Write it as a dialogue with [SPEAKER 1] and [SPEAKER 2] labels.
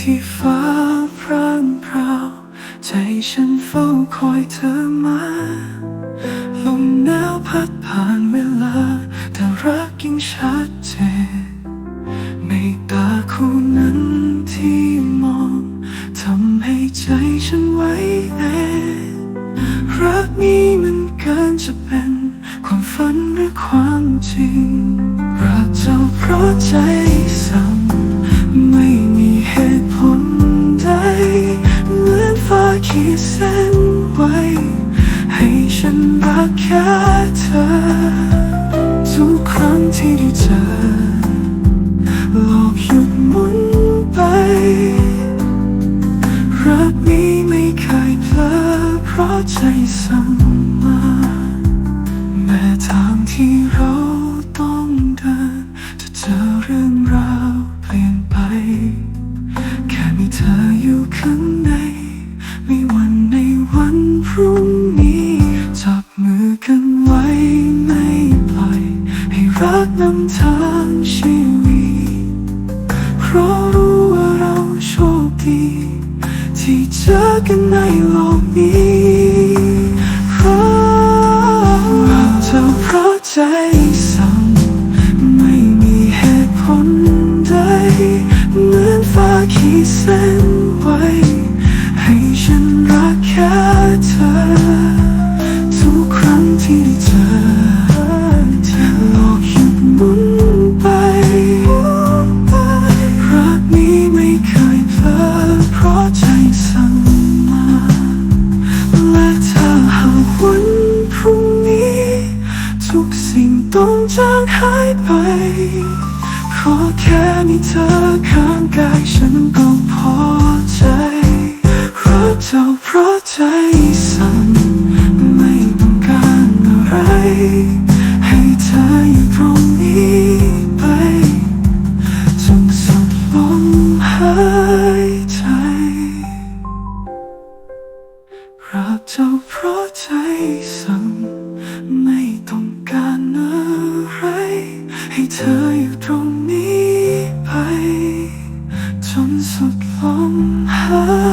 [SPEAKER 1] ที่ฟ้าพร่างพราวใจฉันเฝ้าคอยเธอมา ลมหนาวพัดผ่านเวลา แต่รักยังชัดเจนในตาคู่นั้นที่มองทำให้ใจฉันไว้เองรักนี้มันเกินจะเป็นความฝันหรือความจริงรักเจ้าเพราะใจ ฉันรักแค่เธอ ทุกครั้งที่ได้เจอโลกหยุดหมุนไป รักนี้ไม่เคยเพลอเพราะใจสั่งมาแม้ทางที่เราต้องเดินจะเจอเรื่อง รักนำทางชีวิตเพราะรู้ว่าเราโชคดีที่เจอกันในโลกนี้เพราะเราเท่าเพราะใจสั่งไม่มีเหตุผลใดเหมือนฟ้าขีดเส้น ทุกสิ่งต้องจางหายไป ขอแค่มีเธอข้างกายฉันก็พอใจรักเจ้าเพราะใจสั่งไม่ต้องการอะไร ให้เธออยู่ตรงนี้ไปจนสุดลมหายใจรักเจ้าเพราะใจสั่ง ธออยู่ตรงนี้ไป จนสุดลมหาย